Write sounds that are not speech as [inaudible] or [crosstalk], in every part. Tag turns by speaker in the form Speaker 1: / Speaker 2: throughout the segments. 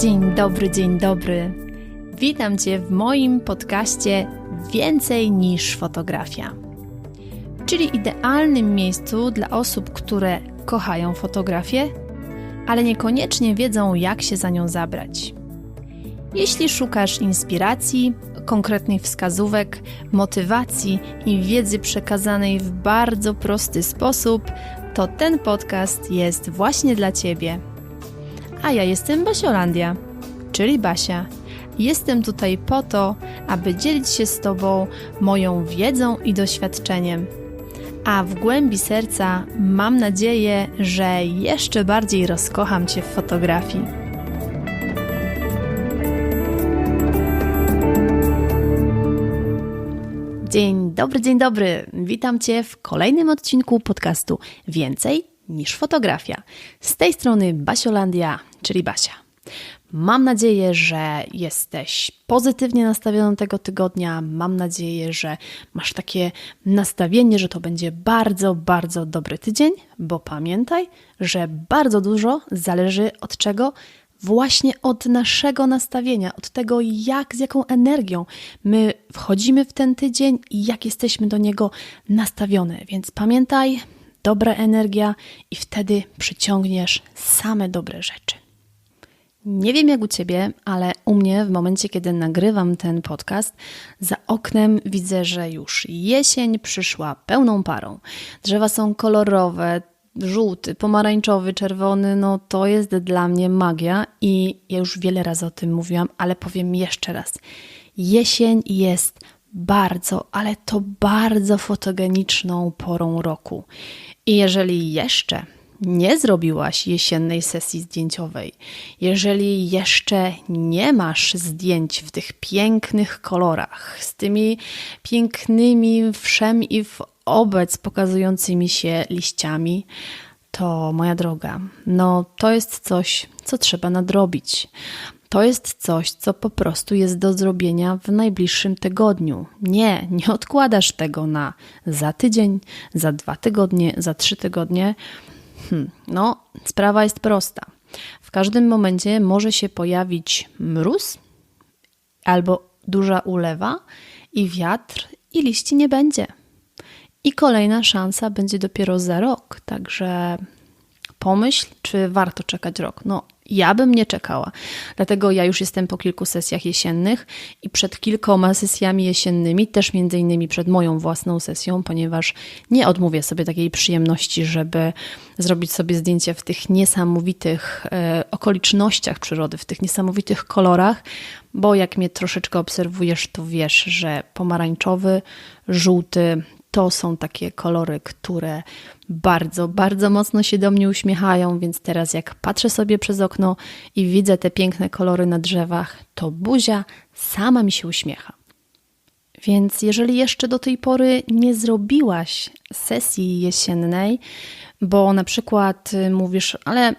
Speaker 1: Dzień dobry, dzień dobry. Witam Cię w moim podcaście Więcej niż fotografia, czyli idealnym miejscu dla osób, które kochają fotografię, ale niekoniecznie wiedzą, jak się za nią zabrać. Jeśli szukasz inspiracji, konkretnych wskazówek, motywacji i wiedzy przekazanej w bardzo prosty sposób, to ten podcast jest właśnie dla Ciebie. A ja jestem Basiolandia, czyli Basia. Jestem tutaj po to, aby dzielić się z Tobą moją wiedzą i doświadczeniem. A w głębi serca mam nadzieję, że jeszcze bardziej rozkocham Cię w fotografii. Dzień dobry, dzień dobry. Witam Cię w kolejnym odcinku podcastu Więcej niż fotografia. Z tej strony Basiolandia, czyli Basia. Mam nadzieję, że jesteś pozytywnie nastawiony tego tygodnia. Mam nadzieję, że masz takie nastawienie, że to będzie bardzo, bardzo dobry tydzień, bo pamiętaj, że bardzo dużo zależy od czego? Właśnie od naszego nastawienia, od tego, jak, z jaką energią my wchodzimy w ten tydzień i jak jesteśmy do niego nastawione. Więc pamiętaj, dobra energia i wtedy przyciągniesz same dobre rzeczy. Nie wiem jak u ciebie, ale u mnie w momencie, kiedy nagrywam ten podcast, za oknem widzę, że już jesień przyszła pełną parą. Drzewa są kolorowe, żółty, pomarańczowy, czerwony, no to jest dla mnie magia i ja już wiele razy o tym mówiłam, ale powiem jeszcze raz. Jesień jest bardzo, ale to bardzo fotogeniczną porą roku. I jeżeli jeszcze nie zrobiłaś jesiennej sesji zdjęciowej, jeżeli jeszcze nie masz zdjęć w tych pięknych kolorach, z tymi pięknymi wszem i w obec pokazującymi się liściami, to moja droga, no to jest coś, co trzeba nadrobić. To jest coś, co po prostu jest do zrobienia w najbliższym tygodniu. Nie, nie odkładasz tego na za tydzień, za dwa tygodnie, za trzy tygodnie. Hm, no, sprawa jest prosta. W każdym momencie może się pojawić mróz albo duża ulewa i wiatr, i liści nie będzie. I kolejna szansa będzie dopiero za rok. Także pomyśl, czy warto czekać rok. No, ja bym nie czekała. Dlatego ja już jestem po kilku sesjach jesiennych i przed kilkoma sesjami jesiennymi, też między innymi przed moją własną sesją, ponieważ nie odmówię sobie takiej przyjemności, żeby zrobić sobie zdjęcie w tych niesamowitych e, okolicznościach przyrody, w tych niesamowitych kolorach, bo jak mnie troszeczkę obserwujesz, to wiesz, że pomarańczowy, żółty, to są takie kolory, które bardzo, bardzo mocno się do mnie uśmiechają, więc teraz jak patrzę sobie przez okno i widzę te piękne kolory na drzewach, to buzia sama mi się uśmiecha. Więc jeżeli jeszcze do tej pory nie zrobiłaś sesji jesiennej, bo na przykład y, mówisz, ale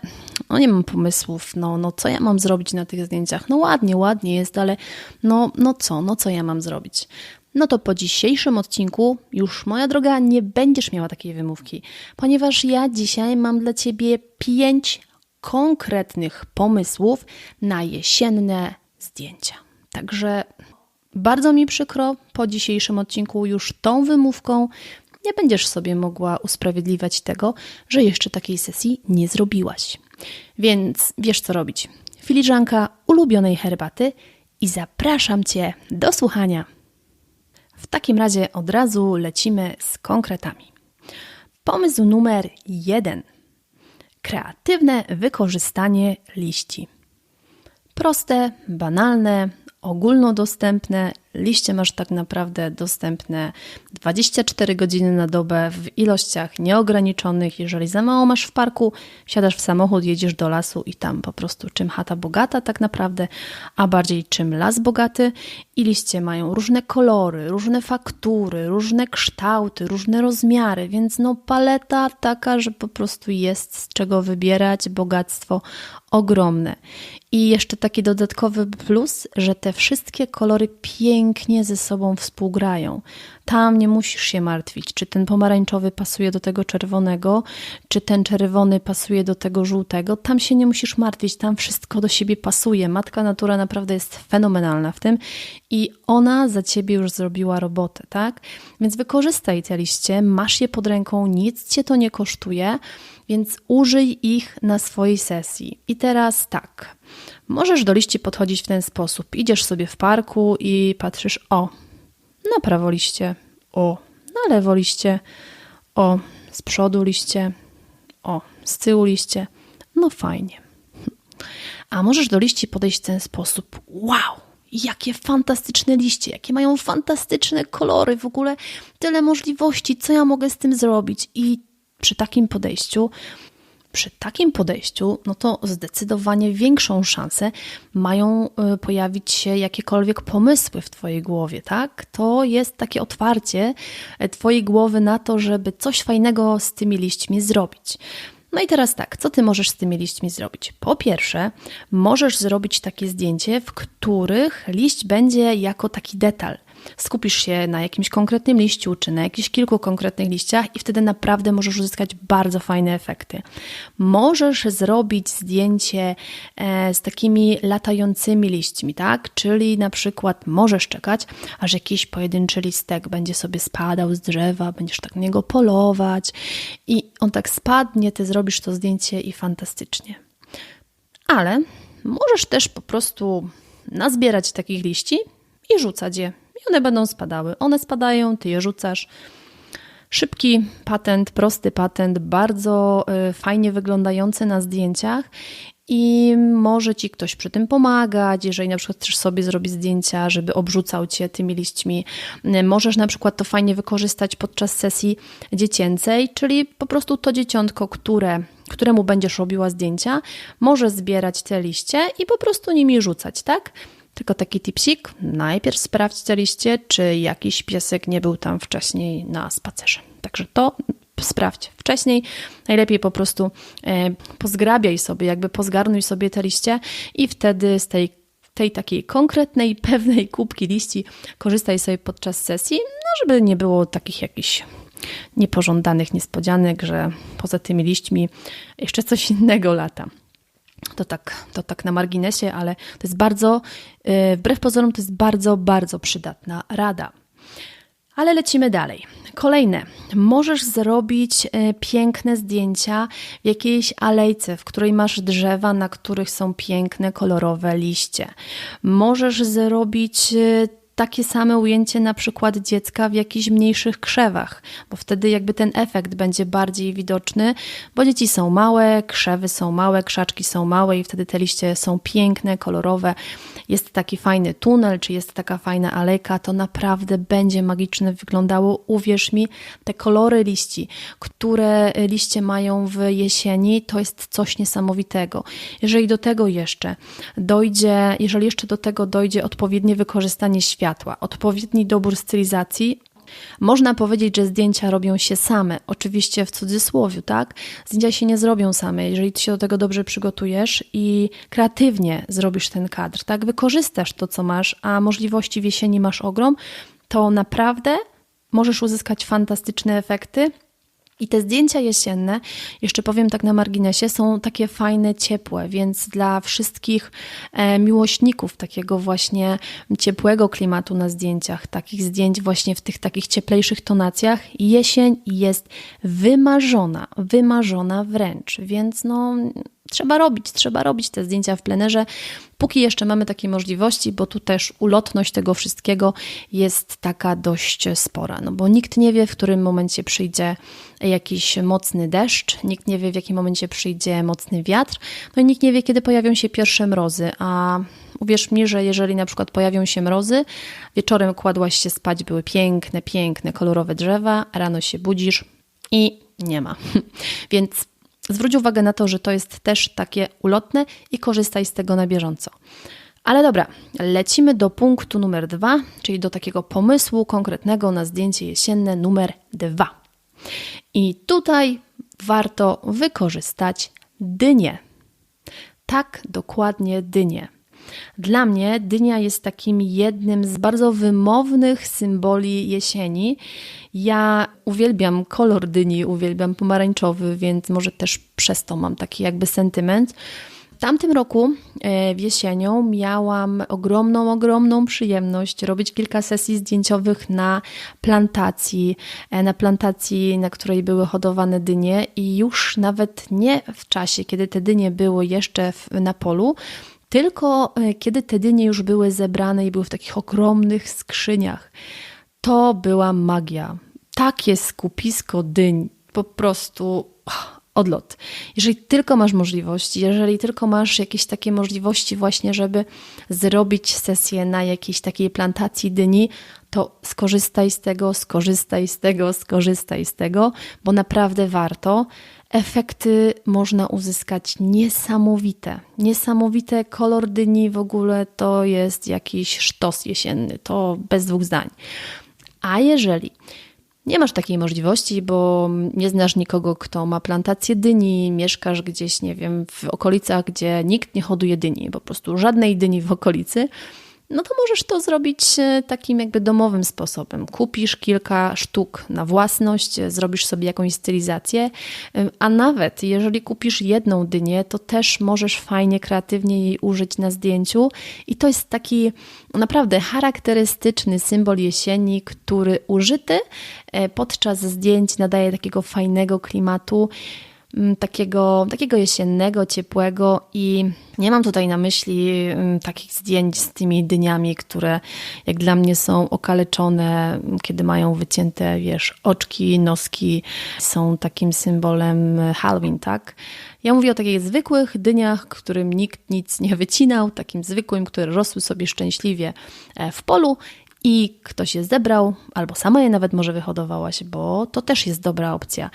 Speaker 1: no nie mam pomysłów, no, no co ja mam zrobić na tych zdjęciach? No ładnie, ładnie jest, ale no, no co, no co ja mam zrobić? No to po dzisiejszym odcinku już, moja droga, nie będziesz miała takiej wymówki, ponieważ ja dzisiaj mam dla Ciebie pięć konkretnych pomysłów na jesienne zdjęcia. Także bardzo mi przykro, po dzisiejszym odcinku już tą wymówką nie będziesz sobie mogła usprawiedliwiać tego, że jeszcze takiej sesji nie zrobiłaś. Więc wiesz co robić. Filiżanka ulubionej herbaty i zapraszam Cię do słuchania. W takim razie od razu lecimy z konkretami. Pomysł numer jeden: kreatywne wykorzystanie liści. Proste, banalne, ogólnodostępne. Liście masz tak naprawdę dostępne 24 godziny na dobę w ilościach nieograniczonych. Jeżeli za mało masz w parku, siadasz w samochód, jedziesz do lasu i tam po prostu czym chata bogata tak naprawdę, a bardziej czym las bogaty. I liście mają różne kolory, różne faktury, różne kształty, różne rozmiary, więc no paleta taka, że po prostu jest z czego wybierać, bogactwo ogromne. I jeszcze taki dodatkowy plus, że te wszystkie kolory pięknie ze sobą współgrają. Tam nie musisz się martwić, czy ten pomarańczowy pasuje do tego czerwonego, czy ten czerwony pasuje do tego żółtego. Tam się nie musisz martwić, tam wszystko do siebie pasuje. Matka natura naprawdę jest fenomenalna w tym i ona za ciebie już zrobiła robotę, tak? Więc wykorzystaj te liście, masz je pod ręką, nic cię to nie kosztuje, więc użyj ich na swojej sesji. I teraz tak. Możesz do liści podchodzić w ten sposób. Idziesz sobie w parku i patrzysz, o, na prawo liście, o, na lewo liście, o, z przodu liście, o, z tyłu liście. No fajnie. A możesz do liści podejść w ten sposób. Wow! Jakie fantastyczne liście, jakie mają fantastyczne kolory, w ogóle tyle możliwości, co ja mogę z tym zrobić. I przy takim podejściu przy takim podejściu, no to zdecydowanie większą szansę mają y, pojawić się jakiekolwiek pomysły w Twojej głowie, tak? To jest takie otwarcie y, Twojej głowy na to, żeby coś fajnego z tymi liśćmi zrobić. No i teraz tak, co ty możesz z tymi liśćmi zrobić? Po pierwsze, możesz zrobić takie zdjęcie, w których liść będzie jako taki detal skupisz się na jakimś konkretnym liściu, czy na jakichś kilku konkretnych liściach i wtedy naprawdę możesz uzyskać bardzo fajne efekty. Możesz zrobić zdjęcie e, z takimi latającymi liśćmi, tak? Czyli na przykład możesz czekać, aż jakiś pojedynczy listek będzie sobie spadał z drzewa, będziesz tak na niego polować i on tak spadnie, ty zrobisz to zdjęcie i fantastycznie. Ale możesz też po prostu nazbierać takich liści i rzucać je i one będą spadały. One spadają, ty je rzucasz. Szybki patent, prosty patent, bardzo y, fajnie wyglądający na zdjęciach i może ci ktoś przy tym pomagać, jeżeli na przykład chcesz sobie zrobić zdjęcia, żeby obrzucał cię tymi liśćmi. Y, możesz na przykład to fajnie wykorzystać podczas sesji dziecięcej, czyli po prostu to dzieciątko, które, któremu będziesz robiła zdjęcia, może zbierać te liście i po prostu nimi rzucać, tak? Tylko taki tipsik, najpierw sprawdźcie czy jakiś piesek nie był tam wcześniej na spacerze. Także to sprawdź wcześniej. Najlepiej po prostu e, pozgrabiaj sobie, jakby pozgarnuj sobie te liście i wtedy z tej, tej takiej konkretnej, [laughs] pewnej kubki liści korzystaj sobie podczas sesji, no żeby nie było takich jakichś niepożądanych niespodzianek, że poza tymi liśćmi jeszcze coś innego lata. To tak, to tak na marginesie, ale to jest bardzo, y, wbrew pozorom, to jest bardzo, bardzo przydatna rada. Ale lecimy dalej. Kolejne. Możesz zrobić y, piękne zdjęcia w jakiejś alejce, w której masz drzewa, na których są piękne, kolorowe liście. Możesz zrobić y, takie same ujęcie na przykład dziecka w jakichś mniejszych krzewach, bo wtedy jakby ten efekt będzie bardziej widoczny, bo dzieci są małe, krzewy są małe, krzaczki są małe i wtedy te liście są piękne, kolorowe. Jest taki fajny tunel, czy jest taka fajna alejka, to naprawdę będzie magiczne wyglądało. Uwierz mi, te kolory liści, które liście mają w jesieni, to jest coś niesamowitego. Jeżeli do tego jeszcze dojdzie, jeżeli jeszcze do tego dojdzie odpowiednie wykorzystanie światła, światła, odpowiedni dobór stylizacji, można powiedzieć, że zdjęcia robią się same, oczywiście w cudzysłowie, tak? Zdjęcia się nie zrobią same, jeżeli ty się do tego dobrze przygotujesz i kreatywnie zrobisz ten kadr, tak? Wykorzystasz to, co masz, a możliwości w jesieni masz ogrom, to naprawdę możesz uzyskać fantastyczne efekty i te zdjęcia jesienne, jeszcze powiem tak na marginesie, są takie fajne, ciepłe, więc dla wszystkich e, miłośników takiego właśnie ciepłego klimatu na zdjęciach, takich zdjęć właśnie w tych takich cieplejszych tonacjach, jesień jest wymarzona, wymarzona wręcz, więc no trzeba robić, trzeba robić te zdjęcia w plenerze, póki jeszcze mamy takie możliwości, bo tu też ulotność tego wszystkiego jest taka dość spora, no bo nikt nie wie, w którym momencie przyjdzie jakiś mocny deszcz, nikt nie wie, w jakim momencie przyjdzie mocny wiatr, no i nikt nie wie, kiedy pojawią się pierwsze mrozy, a uwierz mi, że jeżeli na przykład pojawią się mrozy, wieczorem kładłaś się spać, były piękne, piękne, kolorowe drzewa, rano się budzisz i nie ma. [laughs] Więc Zwróć uwagę na to, że to jest też takie ulotne i korzystaj z tego na bieżąco. Ale dobra, lecimy do punktu numer dwa, czyli do takiego pomysłu konkretnego na zdjęcie jesienne numer dwa. I tutaj warto wykorzystać dynię. Tak, dokładnie dynię. Dla mnie dynia jest takim jednym z bardzo wymownych symboli jesieni. Ja uwielbiam kolor dyni, uwielbiam pomarańczowy, więc może też przez to mam taki jakby sentyment. W tamtym roku, e, w jesienią, miałam ogromną, ogromną przyjemność robić kilka sesji zdjęciowych na plantacji, e, na plantacji, na której były hodowane dynie i już nawet nie w czasie, kiedy te dynie były jeszcze na polu, tylko e, kiedy te dynie już były zebrane i były w takich ogromnych skrzyniach. To była magia. Takie skupisko dyń, po prostu odlot. Jeżeli tylko masz możliwość, jeżeli tylko masz jakieś takie możliwości właśnie, żeby zrobić sesję na jakiejś takiej plantacji dyni, to skorzystaj z tego, skorzystaj z tego, skorzystaj z tego, bo naprawdę warto. Efekty można uzyskać niesamowite. Niesamowite kolor dyni w ogóle to jest jakiś sztos jesienny, to bez dwóch zdań. A jeżeli nie masz takiej możliwości, bo nie znasz nikogo, kto ma plantację dyni, mieszkasz gdzieś, nie wiem, w okolicach, gdzie nikt nie hoduje dyni, po prostu żadnej dyni w okolicy no to możesz to zrobić e, takim jakby domowym sposobem. Kupisz kilka sztuk na własność, e, zrobisz sobie jakąś stylizację, e, a nawet jeżeli kupisz jedną dynię, to też możesz fajnie, kreatywnie jej użyć na zdjęciu i to jest taki naprawdę charakterystyczny symbol jesieni, który użyty podczas zdjęć nadaje takiego fajnego klimatu. Mm, takiego, takiego jesiennego, ciepłego i nie mam tutaj na myśli mm, takich zdjęć z tymi dyniami, które jak dla mnie są okaleczone, kiedy mają wycięte, wiesz, oczki, noski, są takim symbolem Halloween, tak? Ja mówię o takich zwykłych dyniach, którym nikt nic nie wycinał, takim zwykłym, które rosły sobie szczęśliwie e, w polu i ktoś je zebrał, albo sama je nawet może wyhodowałaś, bo to też jest dobra opcja.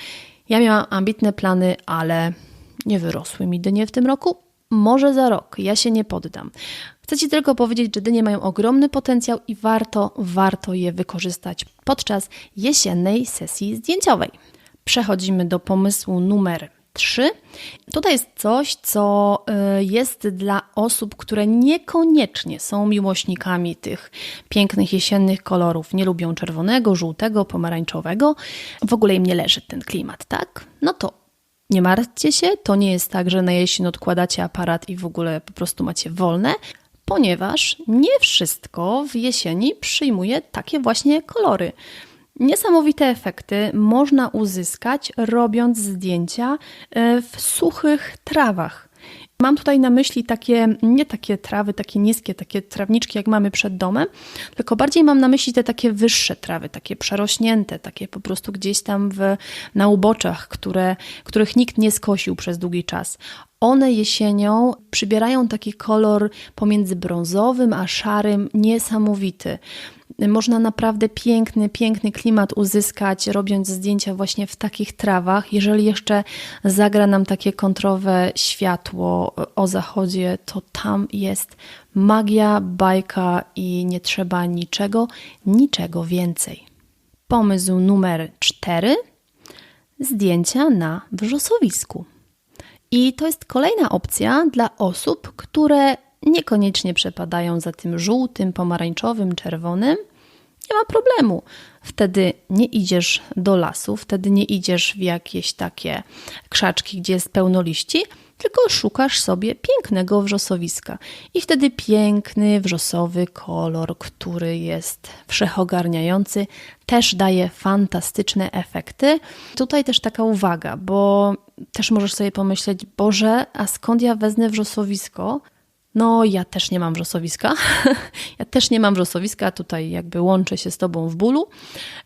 Speaker 1: Ja miałam ambitne plany, ale nie wyrosły mi dynie w tym roku. Może za rok, ja się nie poddam. Chcę Ci tylko powiedzieć, że dynie mają ogromny potencjał i warto, warto je wykorzystać podczas jesiennej sesji zdjęciowej. Przechodzimy do pomysłu numer 3. Tutaj jest coś, co y, jest dla osób, które niekoniecznie są miłośnikami tych pięknych jesiennych kolorów. Nie lubią czerwonego, żółtego, pomarańczowego. W ogóle im nie leży ten klimat, tak? No to nie martwcie się, to nie jest tak, że na jesień odkładacie aparat i w ogóle po prostu macie wolne, ponieważ nie wszystko w jesieni przyjmuje takie właśnie kolory. Niesamowite efekty można uzyskać robiąc zdjęcia e, w suchych trawach. Mam tutaj na myśli takie, nie takie trawy, takie niskie, takie trawniczki, jak mamy przed domem, tylko bardziej mam na myśli te takie wyższe trawy, takie przerośnięte, takie po prostu gdzieś tam w, na uboczach, które, których nikt nie skosił przez długi czas. One jesienią przybierają taki kolor pomiędzy brązowym a szarym, niesamowity. Można naprawdę piękny, piękny klimat uzyskać, robiąc zdjęcia właśnie w takich trawach. Jeżeli jeszcze zagra nam takie kontrowe światło o zachodzie, to tam jest magia, bajka i nie trzeba niczego, niczego więcej. Pomysł numer cztery: zdjęcia na wrzosowisku. I to jest kolejna opcja dla osób, które niekoniecznie przepadają za tym żółtym, pomarańczowym, czerwonym, nie ma problemu. Wtedy nie idziesz do lasu, wtedy nie idziesz w jakieś takie krzaczki, gdzie jest pełno liści, tylko szukasz sobie pięknego wrzosowiska. I wtedy piękny wrzosowy kolor, który jest wszechogarniający, też daje fantastyczne efekty. Tutaj też taka uwaga, bo też możesz sobie pomyśleć, Boże, a skąd ja wezmę wrzosowisko, no, ja też nie mam wrzosowiska. [laughs] ja też nie mam wrzosowiska, tutaj jakby łączę się z Tobą w bólu.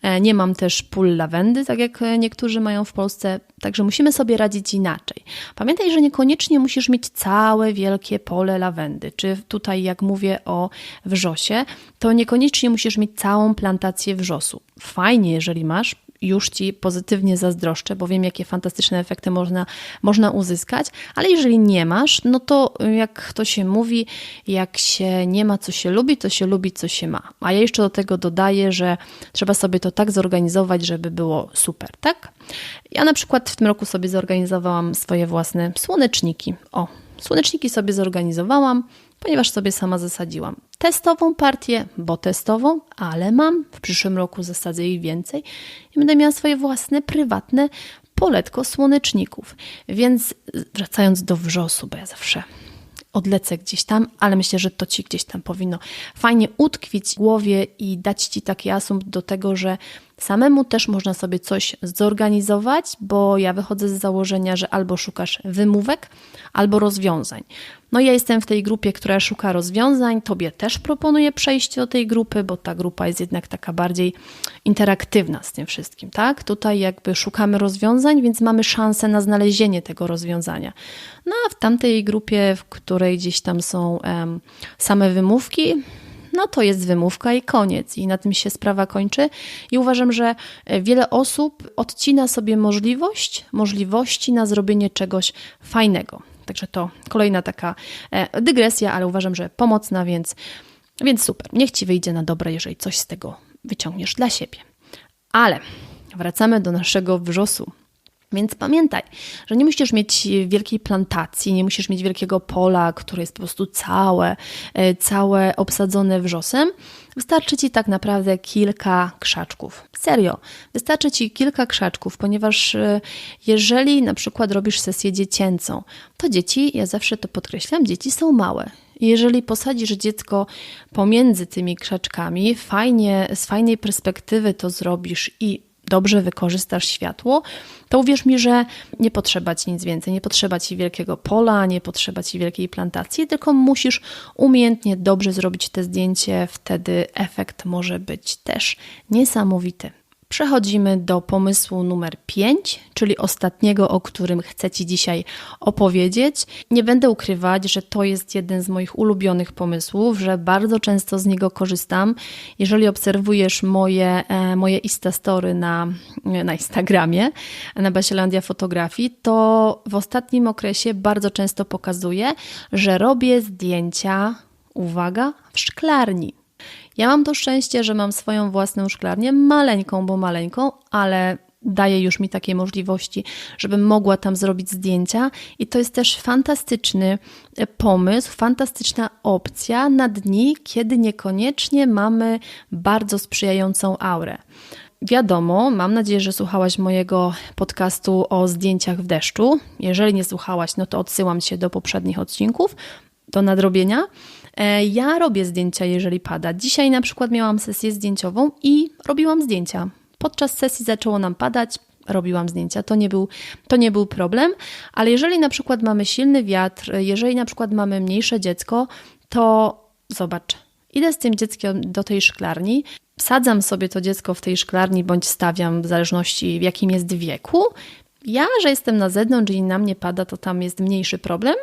Speaker 1: E, nie mam też pól lawendy, tak jak niektórzy mają w Polsce, także musimy sobie radzić inaczej. Pamiętaj, że niekoniecznie musisz mieć całe wielkie pole lawendy, czy tutaj, jak mówię o wrzosie, to niekoniecznie musisz mieć całą plantację wrzosu. Fajnie, jeżeli masz, już Ci pozytywnie zazdroszczę, bo wiem, jakie fantastyczne efekty można, można uzyskać, ale jeżeli nie masz, no to jak to się mówi, jak się nie ma, co się lubi, to się lubi, co się ma. A ja jeszcze do tego dodaję, że trzeba sobie to tak zorganizować, żeby było super, tak? Ja na przykład w tym roku sobie zorganizowałam swoje własne słoneczniki. O, słoneczniki sobie zorganizowałam ponieważ sobie sama zasadziłam testową partię, bo testową, ale mam. W przyszłym roku zasadzę jej więcej i będę miała swoje własne, prywatne poletko słoneczników. Więc wracając do wrzosu, bo ja zawsze odlecę gdzieś tam, ale myślę, że to ci gdzieś tam powinno fajnie utkwić w głowie i dać ci taki asumpt do tego, że Samemu też można sobie coś zorganizować, bo ja wychodzę z założenia, że albo szukasz wymówek, albo rozwiązań. No ja jestem w tej grupie, która szuka rozwiązań. Tobie też proponuję przejście do tej grupy, bo ta grupa jest jednak taka bardziej interaktywna z tym wszystkim, tak? Tutaj jakby szukamy rozwiązań, więc mamy szansę na znalezienie tego rozwiązania. No a w tamtej grupie, w której gdzieś tam są um, same wymówki, no to jest wymówka i koniec. I na tym się sprawa kończy. I uważam, że e, wiele osób odcina sobie możliwość, możliwości na zrobienie czegoś fajnego. Także to kolejna taka e, dygresja, ale uważam, że pomocna, więc, więc super. Niech ci wyjdzie na dobre, jeżeli coś z tego wyciągniesz dla siebie. Ale wracamy do naszego wrzosu. Więc pamiętaj, że nie musisz mieć wielkiej plantacji, nie musisz mieć wielkiego pola, które jest po prostu całe, e, całe obsadzone wrzosem. Wystarczy ci tak naprawdę kilka krzaczków. Serio, wystarczy ci kilka krzaczków, ponieważ e, jeżeli na przykład robisz sesję dziecięcą, to dzieci, ja zawsze to podkreślam, dzieci są małe. Jeżeli posadzisz dziecko pomiędzy tymi krzaczkami, fajnie, z fajnej perspektywy to zrobisz i dobrze wykorzystasz światło, to uwierz mi, że nie potrzeba ci nic więcej, nie potrzeba ci wielkiego pola, nie potrzeba ci wielkiej plantacji, tylko musisz umiejętnie dobrze zrobić te zdjęcie, wtedy efekt może być też niesamowity. Przechodzimy do pomysłu numer 5, czyli ostatniego, o którym chcę Ci dzisiaj opowiedzieć. Nie będę ukrywać, że to jest jeden z moich ulubionych pomysłów, że bardzo często z niego korzystam. Jeżeli obserwujesz moje, e, moje Instastory na, na Instagramie, na Basielandia Fotografii, to w ostatnim okresie bardzo często pokazuję, że robię zdjęcia, uwaga, w szklarni. Ja mam to szczęście, że mam swoją własną szklarnię, maleńką, bo maleńką, ale daje już mi takie możliwości, żebym mogła tam zrobić zdjęcia. I to jest też fantastyczny e, pomysł, fantastyczna opcja na dni, kiedy niekoniecznie mamy bardzo sprzyjającą aurę. Wiadomo, mam nadzieję, że słuchałaś mojego podcastu o zdjęciach w deszczu. Jeżeli nie słuchałaś, no to odsyłam cię do poprzednich odcinków, do nadrobienia. E, ja robię zdjęcia, jeżeli pada. Dzisiaj na przykład miałam sesję zdjęciową i robiłam zdjęcia. Podczas sesji zaczęło nam padać, robiłam zdjęcia. To nie, był, to nie był problem, ale jeżeli na przykład mamy silny wiatr, jeżeli na przykład mamy mniejsze dziecko, to zobacz, idę z tym dzieckiem do tej szklarni, sadzam sobie to dziecko w tej szklarni bądź stawiam w zależności w jakim jest wieku. Ja, że jestem na zewnątrz i na mnie pada, to tam jest mniejszy problem.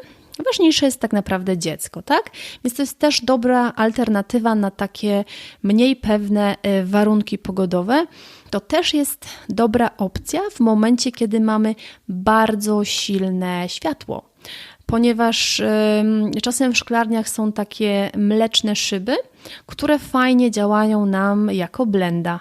Speaker 1: Ważniejsze jest tak naprawdę dziecko, tak? Więc to jest też dobra alternatywa na takie mniej pewne e, warunki pogodowe. To też jest dobra opcja w momencie, kiedy mamy bardzo silne światło ponieważ czasem w szklarniach są takie mleczne szyby, które fajnie działają nam jako blenda.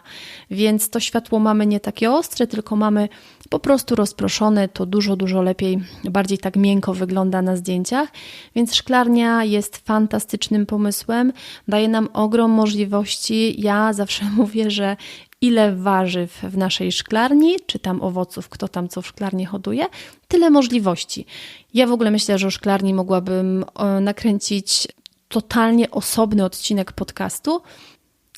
Speaker 1: Więc to światło mamy nie takie ostre, tylko mamy po prostu rozproszone, to dużo, dużo lepiej, bardziej tak miękko wygląda na zdjęciach. Więc szklarnia jest fantastycznym pomysłem, daje nam ogrom możliwości. Ja zawsze [laughs] mówię, że ile warzyw w naszej szklarni, czy tam owoców, kto tam co w szklarni hoduje, tyle możliwości. Ja w ogóle myślę, że o szklarni mogłabym e, nakręcić totalnie osobny odcinek podcastu,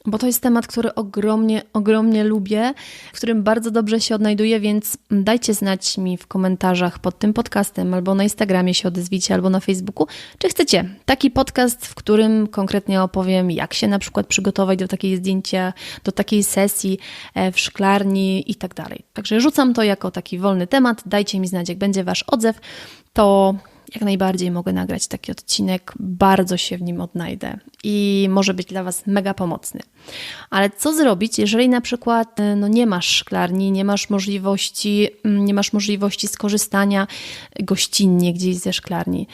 Speaker 1: bo to jest temat, który ogromnie, ogromnie lubię, w którym bardzo dobrze się odnajduję, więc dajcie znać mi w komentarzach pod tym podcastem, albo na Instagramie się odezwijcie, albo na Facebooku, czy chcecie taki podcast, w którym konkretnie opowiem, jak się na przykład przygotować do takiej zdjęcia, do takiej sesji e, w szklarni i tak dalej. Także rzucam to jako taki wolny temat, dajcie mi znać, jak będzie Wasz odzew, to jak najbardziej mogę nagrać taki odcinek, bardzo się w nim odnajdę i może być dla Was mega pomocny. Ale co zrobić, jeżeli na przykład e, no, nie masz szklarni, nie masz możliwości, mm, nie masz możliwości skorzystania gościnnie gdzieś ze szklarni?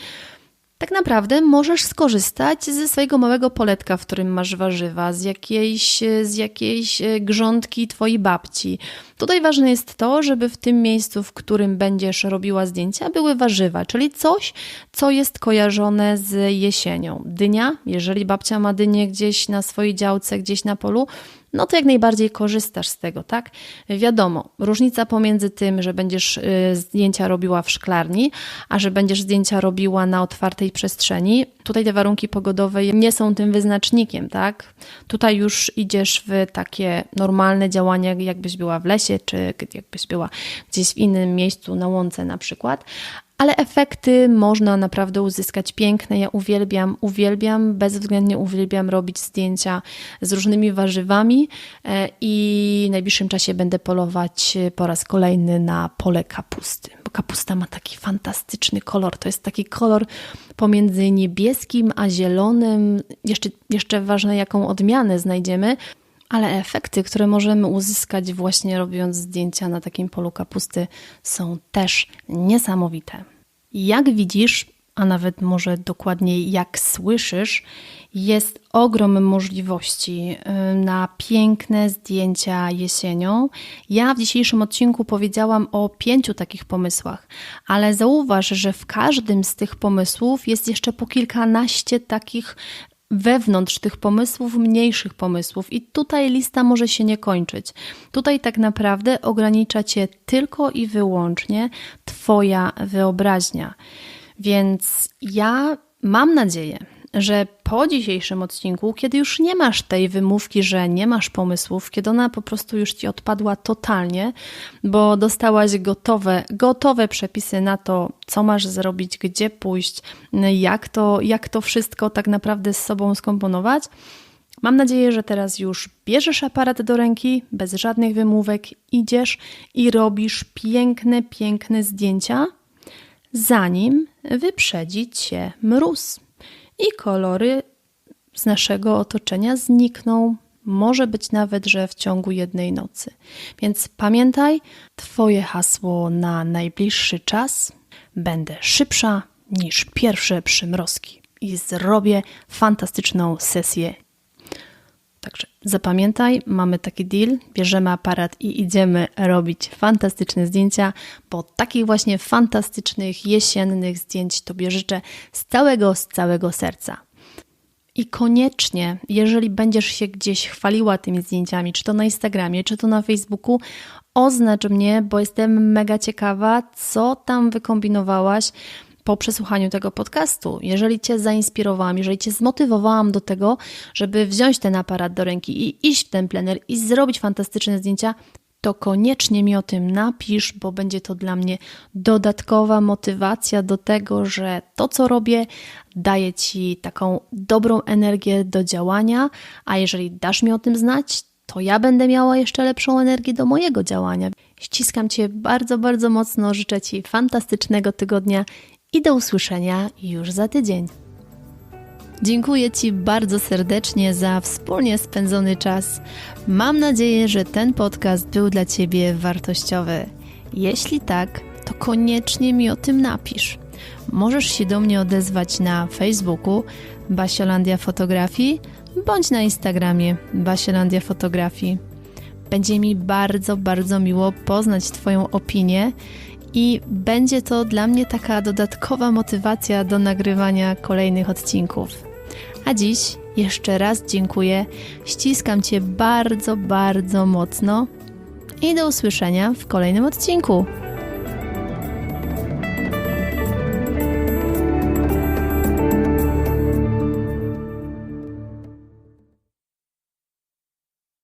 Speaker 1: Tak naprawdę możesz skorzystać ze swojego małego poletka, w którym masz warzywa, z jakiejś, z jakiejś e, grządki twojej babci. Tutaj ważne jest to, żeby w tym miejscu, w którym będziesz robiła zdjęcia, były warzywa, czyli coś, co jest kojarzone z jesienią. Dynia, jeżeli babcia ma dynię gdzieś na swojej działce, gdzieś na polu, no to jak najbardziej korzystasz z tego, tak? Wiadomo, różnica pomiędzy tym, że będziesz y, zdjęcia robiła w szklarni, a że będziesz zdjęcia robiła na otwartej przestrzeni, tutaj te warunki pogodowe nie są tym wyznacznikiem, tak? Tutaj już idziesz w takie normalne działania, jakbyś była w lesie, czy jakbyś była gdzieś w innym miejscu, na łące na przykład, ale efekty można naprawdę uzyskać piękne. Ja uwielbiam, uwielbiam, bezwzględnie uwielbiam robić zdjęcia z różnymi warzywami e, i w najbliższym czasie będę polować po raz kolejny na pole kapusty, bo kapusta ma taki fantastyczny kolor. To jest taki kolor pomiędzy niebieskim a zielonym. Jeszcze, jeszcze ważne, jaką odmianę znajdziemy ale efekty, które możemy uzyskać właśnie robiąc zdjęcia na takim polu kapusty, są też niesamowite. Jak widzisz, a nawet może dokładniej jak słyszysz, jest ogrom możliwości y, na piękne zdjęcia jesienią. Ja w dzisiejszym odcinku powiedziałam o pięciu takich pomysłach, ale zauważ, że w każdym z tych pomysłów jest jeszcze po kilkanaście takich wewnątrz tych pomysłów, mniejszych pomysłów, i tutaj lista może się nie kończyć. Tutaj tak naprawdę ogranicza cię tylko i wyłącznie Twoja wyobraźnia. Więc ja mam nadzieję, że po dzisiejszym odcinku, kiedy już nie masz tej wymówki, że nie masz pomysłów, kiedy ona po prostu już ci odpadła totalnie, bo dostałaś gotowe, gotowe przepisy na to, co masz zrobić, gdzie pójść, jak to, jak to wszystko tak naprawdę z sobą skomponować. Mam nadzieję, że teraz już bierzesz aparat do ręki, bez żadnych wymówek, idziesz i robisz piękne, piękne zdjęcia, zanim wyprzedzi cię mróz i kolory z naszego otoczenia znikną. Może być nawet, że w ciągu jednej nocy. Więc pamiętaj, Twoje hasło na najbliższy czas: będę szybsza niż pierwsze przymrozki i zrobię fantastyczną sesję. Także zapamiętaj, mamy taki deal, bierzemy aparat i idziemy robić fantastyczne zdjęcia, bo takich właśnie fantastycznych jesiennych zdjęć Tobie życzę z całego, z całego serca. I koniecznie, jeżeli będziesz się gdzieś chwaliła tymi zdjęciami, czy to na Instagramie, czy to na Facebooku, oznacz mnie, bo jestem mega ciekawa, co tam wykombinowałaś po przesłuchaniu tego podcastu. Jeżeli Cię zainspirowałam, jeżeli Cię zmotywowałam do tego, żeby wziąć ten aparat do ręki i iść w ten plener i zrobić fantastyczne zdjęcia, to koniecznie mi o tym napisz, bo będzie to dla mnie dodatkowa motywacja do tego, że to, co robię, daje Ci taką dobrą energię do działania, a jeżeli dasz mi o tym znać, to ja będę miała jeszcze lepszą energię do mojego działania. Ściskam Cię bardzo, bardzo mocno, życzę Ci fantastycznego tygodnia i do usłyszenia już za tydzień. Dziękuję Ci bardzo serdecznie za wspólnie spędzony czas. Mam nadzieję, że ten podcast był dla Ciebie wartościowy. Jeśli tak, to koniecznie mi o tym napisz. Możesz się do mnie odezwać na Facebooku Basiolandia Fotografii bądź na Instagramie Basiolandia Fotografii. Będzie mi bardzo, bardzo miło poznać Twoją opinię i będzie to dla mnie taka dodatkowa motywacja do nagrywania kolejnych odcinków. A dziś jeszcze raz dziękuję, ściskam Cię bardzo, bardzo mocno i do usłyszenia w kolejnym odcinku.